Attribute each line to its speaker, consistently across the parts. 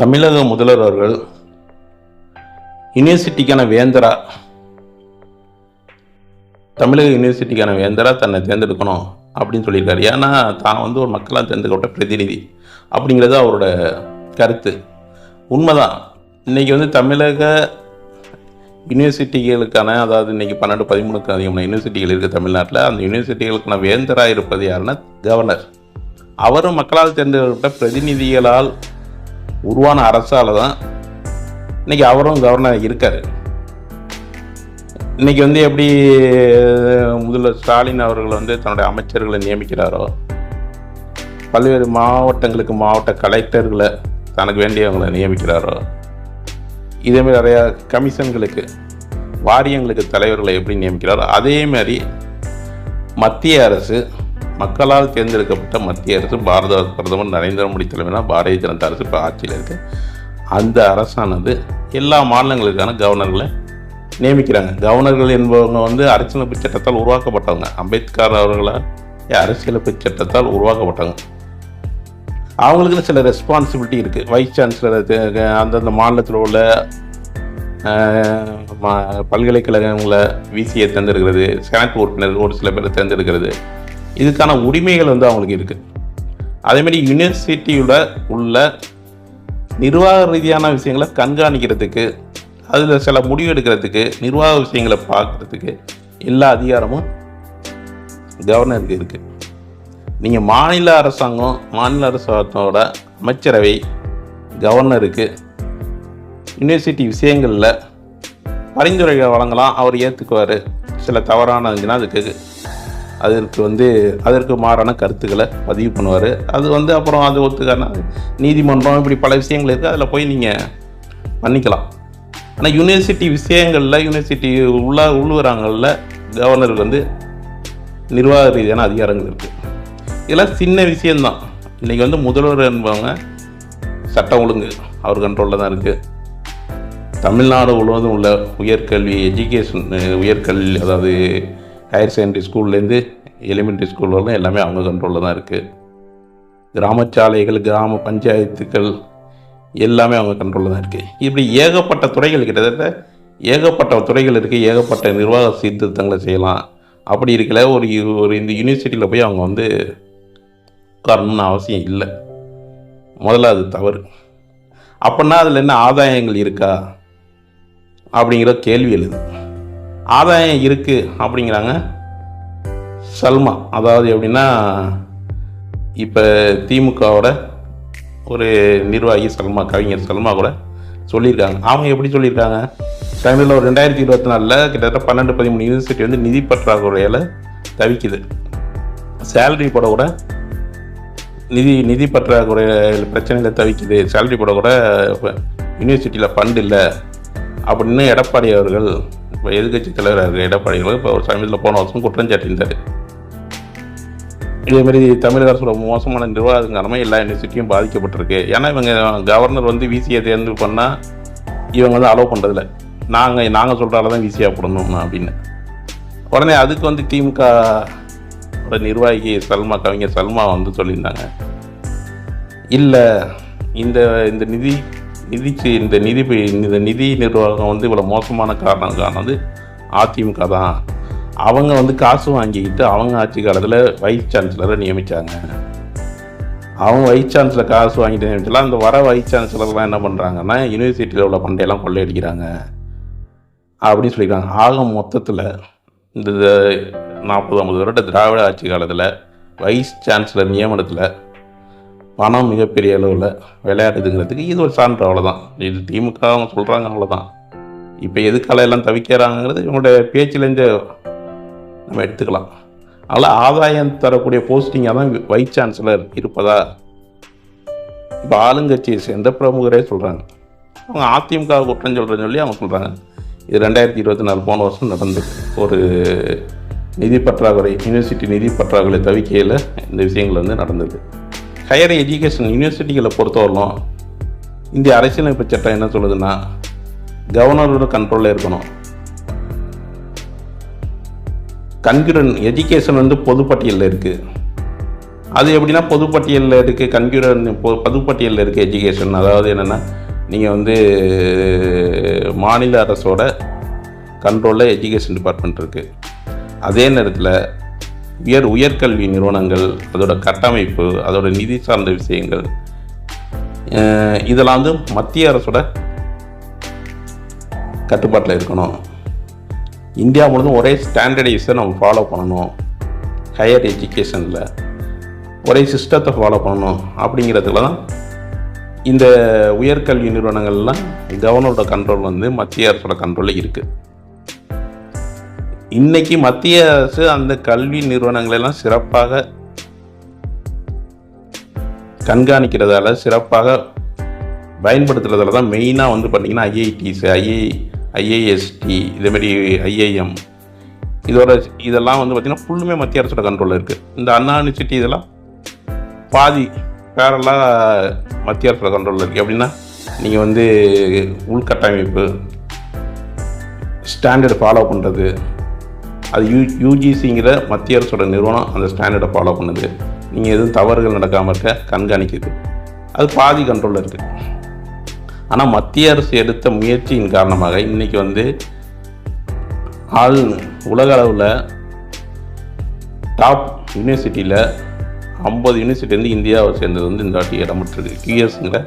Speaker 1: தமிழக முதல்வர் அவர்கள் யூனிவர்சிட்டிக்கான வேந்தரா தமிழக யூனிவர்சிட்டிக்கான வேந்தரா தன்னை தேர்ந்தெடுக்கணும் அப்படின்னு சொல்லியிருக்காரு. ஏன்னா தான் வந்து ஒரு மக்களால் தேர்ந்தெடுக்கப்பட்ட பிரதிநிதி அப்படிங்கிறது அவரோட கருத்து. உண்மைதான். இன்றைக்கி வந்து தமிழக யூனிவர்சிட்டிகளுக்கான அதாவது இன்றைக்கி பன்னெண்டு பதிமூணுக்கு அதிகமான யூனிவர்சிட்டிகள் இருக்குது தமிழ்நாட்டில். அந்த யூனிவர்சிட்டிகளுக்கான வேந்தராக இருப்பது யாருன்னா கவர்னர். அவரும் மக்களால் தேர்ந்தெடுக்கப்பட்ட பிரதிநிதிகளால் உருவான அரசால் தான் இன்னைக்கு அவரும் கவர்னர் இருக்கார். இன்னைக்கு வந்து எப்படி முதல்வர் ஸ்டாலின் அவர்கள் வந்து தன்னுடைய அமைச்சர்களை நியமிக்கிறாரோ பல்வேறு மாவட்டங்களுக்கு மாவட்ட கலெக்டர்களை தனக்கு வேண்டியவங்களை நியமிக்கிறாரோ இதேமாதிரி நிறையா கமிஷன்களுக்கு வாரியங்களுக்கு தலைவர்களை எப்படி நியமிக்கிறாரோ அதே மாதிரி மத்திய அரசு மக்களால் தேர்ந்தெடுக்கப்பட்ட மத்திய அரசு பாரத பிரதமர் நரேந்திர மோடி தலைமையிலான பாரதிய ஜனதா அரசு இப்போ ஆட்சியில் இருக்குது அந்த அரசானது எல்லா மாநிலங்களுக்கான கவர்னர்களை நியமிக்கிறாங்க. கவர்னர்கள் என்பவங்க வந்து அரசியலமைப்பு சட்டத்தால் உருவாக்கப்பட்டவங்க. அம்பேத்கர் அவர்களால் அரசியலமைப்பு சட்டத்தால் உருவாக்கப்பட்டவங்க. அவங்களுக்குன்னு சில ரெஸ்பான்சிபிலிட்டி இருக்குது வைஸ் சான்சலர் அந்தந்த மாநிலத்தில் உள்ள ம- பல்கலைக்கழகங்களை விசியை தேர்ந்தெடுக்கிறது செனட் உறுப்பினர் ஒரு சில பேரை தேர்ந்தெடுக்கிறது. இதுக்கான உரிமைகள் வந்து அவங்களுக்கு இருக்குது அதேமாதிரி யூனிவர்சிட்டியோட உள்ள நிர்வாக ரீதியான விஷயங்களை கண்காணிக்கிறதுக்கு அதில் சில முடிவு எடுக்கிறதுக்கு நிர்வாக விஷயங்களை பார்க்குறதுக்கு எல்லா அதிகாரமும் கவர்னருக்கு இருக்குது நீங்கள் மாநில அரசாங்கம் மாநில அரசாங்கத்தோட அமைச்சரவை கவர்னருக்கு யூனிவர்சிட்டி விஷயங்களில் பரிந்துரைகளை வழங்கலாம் அவர் ஏற்றுக்குவார் சில தவறான இருந்துச்சுன்னா அதுக்கு அதற்கு வந்து அதற்கு மாறான கருத்துக்களை பதிவு பண்ணுவார். அது வந்து அப்புறம் அது ஒத்துக்கான நீதிமன்றம் இப்படி பல விஷயங்கள் இருக்குது அதில் போய் நீங்கள் பண்ணிக்கலாம் ஆனால் யூனிவர்சிட்டி விஷயங்களில் யூனிவர்சிட்டி உள்ள உள்ளுவராங்களில் கவர்னருக்கு வந்து நிர்வாக ரீதியான அதிகாரங்கள் இருக்குது இதெல்லாம் சின்ன விஷயம்தான். இன்றைக்கி வந்து முதல்வர் என்பவங்க சட்டம் ஒழுங்கு அவர் கண்ட்ரோலில் தான் இருக்குது தமிழ்நாடு முழுவதும் உள்ள உயர்கல்வி எஜுகேஷன் உயர்கல்வி அதாவது ஹையர் செகண்டரி ஸ்கூல்லேருந்து எலிமெண்ட்ரி ஸ்கூல் வரலாம் எல்லாமே அவங்க கண்ட்ரோலில் தான் இருக்குது கிராமச்சாலைகள் கிராம பஞ்சாயத்துக்கள் எல்லாமே அவங்க கண்ட்ரோலில் தான் இருக்குது இப்படி ஏகப்பட்ட துறைகள் கிட்டத்தட்ட ஏகப்பட்ட துறைகள் இருக்குது ஏகப்பட்ட நிர்வாக சீர்திருத்தங்களை செய்யலாம். அப்படி இருக்கல ஒரு ஒரு இந்த யூனிவர்சிட்டியில் போய் அவங்க வந்து உட்காரணும்னு அவசியம் இல்லை. முதல்ல அது தவறு. அப்படின்னா அதில் என்ன ஆதாயங்கள் இருக்கா? அப்படிங்கிற கேள்வி எழுது. ஆதாயம் இருக்குது அப்படிங்கிறாங்க. சல்மா அதாவது எப்படின்னா இப்போ திமுகவோட ஒரு நிர்வாகி சல்மா கவிஞர் சல்மா கூட சொல்லியிருக்காங்க. அவங்க எப்படி சொல்லியிருக்காங்க? தமிழில் ஒரு ரெண்டாயிரத்தி இருபத்தி நாலில் கிட்டத்தட்ட பன்னெண்டு பதிமூணு யூனிவர்சிட்டி வந்து நிதி பற்றாக்குறையில் தவிக்குது. சேலரி போட கூட நிதி நிதி பற்றாக்குறை பிரச்சனையில் தவிக்குது. சேலரி போட கூட யூனிவர்சிட்டியில் ஃபண்ட் இல்லை. அப்படின்னு எடப்பாடி அவர்கள் இப்போ எதிர்கட்சி தலைவராக இருக்க எடப்பாடிகளும் இப்போ ஒரு சமயத்தில் போன வருஷம் குற்றம் சாட்டியிருந்தார் இதேமாரி தமிழக அரசோட மோசமான நிர்வாகம் காரணமாக எல்லா யூனிவர்சிட்டியும் பாதிக்கப்பட்டிருக்கு. ஏன்னா இவங்க கவர்னர் வந்து விசியை தேர்ந்து பண்ணால் இவங்க வந்து அலோவ் பண்ணுறதில்ல நாங்கள் நாங்கள் சொல்கிறால தான் விசியாக போடணும் அப்படின்னு. உடனே அதுக்கு வந்து திமுக ஒரு நிர்வாகி சல்மா கவிஞர் சல்மா வந்து சொல்லியிருந்தாங்க. இல்லை இந்த இந்த நிதி நிதிச்சு இந்த நிதி இந்த நிதி நிர்வாகம் வந்து இவ்வளோ மோசமான காரணம் காரணம் வந்து அதிமுக தான். அவங்க வந்து காசு வாங்கிக்கிட்டு அவங்க ஆட்சி காலத்தில் வைஸ் சான்சலரை நியமித்தாங்க அவங்க வைஸ் சான்சலர் காசு வாங்கிட்டு நியமிச்சலாம் அந்த வர வைஸ் சான்சலர்லாம் என்ன பண்ணுறாங்கன்னா யூனிவர்சிட்டியில் உள்ள பண்டையெல்லாம் கொள்ளையடிக்கிறாங்க. அப்படின்னு சொல்லிக்கிறாங்க. ஆக மொத்தத்தில் இந்த நாற்பது ஐம்பது வருட திராவிட ஆட்சி காலத்தில் வைஸ் சான்சலர் நியமனத்தில் பணம் மிகப்பெரிய அளவில் விளையாடுதுங்கிறதுக்கு இது ஒரு சான்று அவ்வளோதான் இது திமுக அவங்க சொல்கிறாங்க அவ்வளோதான் இப்போ எதுக்கால எல்லாம் தவிக்கிறாங்கிறது இவங்களுடைய பேச்சிலேருந்து நம்ம எடுத்துக்கலாம். அதனால் ஆதாயம் தரக்கூடிய போஸ்டிங்காக தான் வைஸ் சான்சலர் இருப்பதா? இப்போ ஆளுங்கட்சியை சேர்ந்த பிரமுகரே சொல்கிறாங்க அவங்க அதிமுக குற்றம் சொல்கிறேன்னு சொல்லி அவங்க சொல்கிறாங்க இது ரெண்டாயிரத்தி இருபத்தி நாலு போன வருஷம் நடந்தது. ஒரு நிதி பற்றாக்குறை யூனிவர்சிட்டி நிதி பற்றாக்குறை தவிக்கையில் இந்த விஷயங்கள் வந்து நடந்தது. ஹையர் எஜுகேஷன் யூனிவர்சிட்டிகளை பொறுத்தவரையிலும் இந்திய அரசியலமைப்பு சட்டம் என்ன சொல்லுதுன்னா கவர்னரோட கண்ட்ரோலில் இருக்கணும். கன்க்யூரன் எஜுகேஷன் வந்து பொதுப்பட்டியலில் இருக்குது அது எப்படின்னா பொதுப்பட்டியலில் இருக்குது கன்க்யூரன் பொதுப்பட்டியலில் இருக்குது எஜுகேஷன் அதாவது என்னென்னா நீங்கள் வந்து மாநில அரசோட கண்ட்ரோலில் எஜுகேஷன் டிபார்ட்மெண்ட் இருக்குது அதே நேரத்தில் உயர் உயர்கல்வி நிறுவனங்கள் அதோட கட்டமைப்பு அதோட நிதி சார்ந்த விஷயங்கள் இதெல்லாம் வந்து மத்திய அரசோட கட்டுப்பாட்டில் இருக்கணும். இந்தியா முழுவதும் ஒரே ஸ்டாண்டர்டைஸை நம்ம ஃபாலோ பண்ணணும். ஹையர் எஜுகேஷனில் ஒரே சிஸ்டத்தை ஃபாலோ பண்ணணும் அப்படிங்கிறதுல தான் இந்த உயர்கல்வி நிறுவனங்கள்லாம் கவர்னரோட கண்ட்ரோல் வந்து மத்திய அரசோட கண்ட்ரோலில் இருக்குது இன்னைக்கு மத்திய அரசு அந்த கல்வி நிறுவனங்களெல்லாம் சிறப்பாக கண்காணிக்கிறதால சிறப்பாக பயன்படுத்துறதால தான் மெயினாக வந்து பார்த்திங்கன்னா ஐஐடிஸ் ஐஐ ஐஏஎஸ்டி இதேமாரி ஐஐஎம் இதோட இதெல்லாம் வந்து பார்த்திங்கன்னா ஃபுல்லுமே மத்திய அரசோட கண்ட்ரோலில் இருக்குது இந்த அண்ணா யூனிவர்சிட்டி இதெல்லாம் பாதி பேரெல்லாம் மத்திய அரசோட கண்ட்ரோலில் இருக்குது எப்படின்னா நீங்கள் வந்து உள்கட்டமைப்பு ஸ்டாண்டர்டு ஃபாலோ பண்ணுறது அது யூ யூஜிசிங்கிற மத்திய அரசோட நிறுவனம் அந்த ஸ்டாண்டர்டை ஃபாலோ பண்ணுது. நீங்கள் எதுவும் தவறுகள் நடக்காமல் இருக்க கண்காணிக்குது. அது பாதி கண்ட்ரோலில் இருக்குது ஆனால் மத்திய அரசு எடுத்த முயற்சியின் காரணமாக இன்றைக்கி வந்து ஆள் உலக அளவில் டாப் யூனிவர்சிட்டியில் ஐம்பது யூனிவர்சிட்டி வந்து இந்தியாவை சேர்ந்தது வந்து இந்த வாட்டி இடம் பெற்றிருக்கு கியூஎஸ்ங்கிற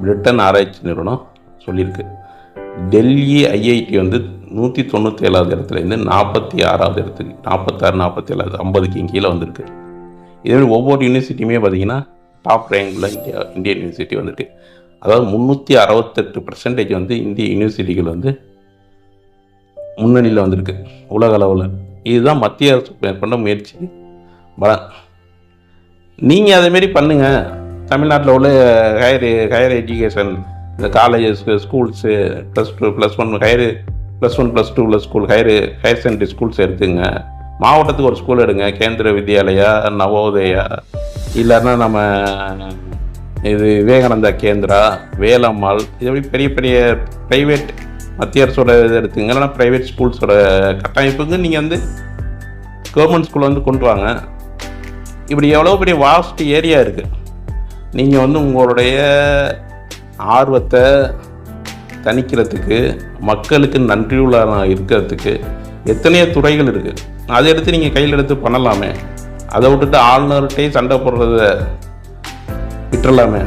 Speaker 1: பிரிட்டன் ஆராய்ச்சி நிறுவனம் சொல்லியிருக்கு. டெல்லி ஐஐடி வந்து நூற்றி தொண்ணூற்றி ஏழாவது இடத்துலேருந்து நாற்பத்தி ஆறாவது இடத்துக்கு நாற்பத்தாறு நாற்பத்தி ஏழாவது ஐம்பதுக்கு கீழே வந்திருக்கு. இதேமாதிரி ஒவ்வொரு யூனிவர்சிட்டியுமே பார்த்தீங்கன்னா டாப் ரேங்கில் இந்தியா இந்தியன் யூனிவர்சிட்டி வந்துட்டு. அதாவது முந்நூற்றி அறுபத்தெட்டு பர்சன்டேஜ் வந்து இந்திய யூனிவர்சிட்டிகள் வந்து முன்னணியில் வந்திருக்கு உலக அளவில். இதுதான் மத்திய அரசு மேற்கொண்ட முயற்சி. பலன் நீங்கள் அதேமாரி பண்ணுங்கள் தமிழ்நாட்டில் உள்ள ஹையர் ஹையர் எஜுகேஷன் இந்த colleges schools plus two plus one higher plus one plus two உள்ள school higher higher secondary schools எடுத்துங்க. மாவட்டத்துக்கு ஒரு ஸ்கூல் எடுங்க. கேந்திர வித்யாலயா நவோதயா இல்லைன்னா நம்ம இது விவேகானந்தா கேந்திரா வேலம்மாள் இது மாதிரி பெரிய பெரிய ப்ரைவேட் மத்திய அரசோட இது எடுத்துங்க. இல்லைன்னா ப்ரைவேட் ஸ்கூல்ஸோட கட்டமைப்புக்கு நீங்கள் வந்து கவர்மெண்ட் ஸ்கூலில் வந்து கொண்டு வாங்க. இப்படி எவ்வளோ பெரிய வாஸ்ட் ஏரியா இருக்குது நீங்கள் வந்து உங்களுடைய ஆர்வத்தை தணிக்கிறதுக்கு மக்களுக்கு நன்றியுள்ள இருக்கிறதுக்கு எத்தனையோ துறைகள் இருக்குது அதை எடுத்து நீங்கள் கையில் எடுத்து பண்ணலாமே. அதை விட்டுட்டு ஆளுநர்கிட்டையும் சண்டை போடுறத விட்டுறலாமே.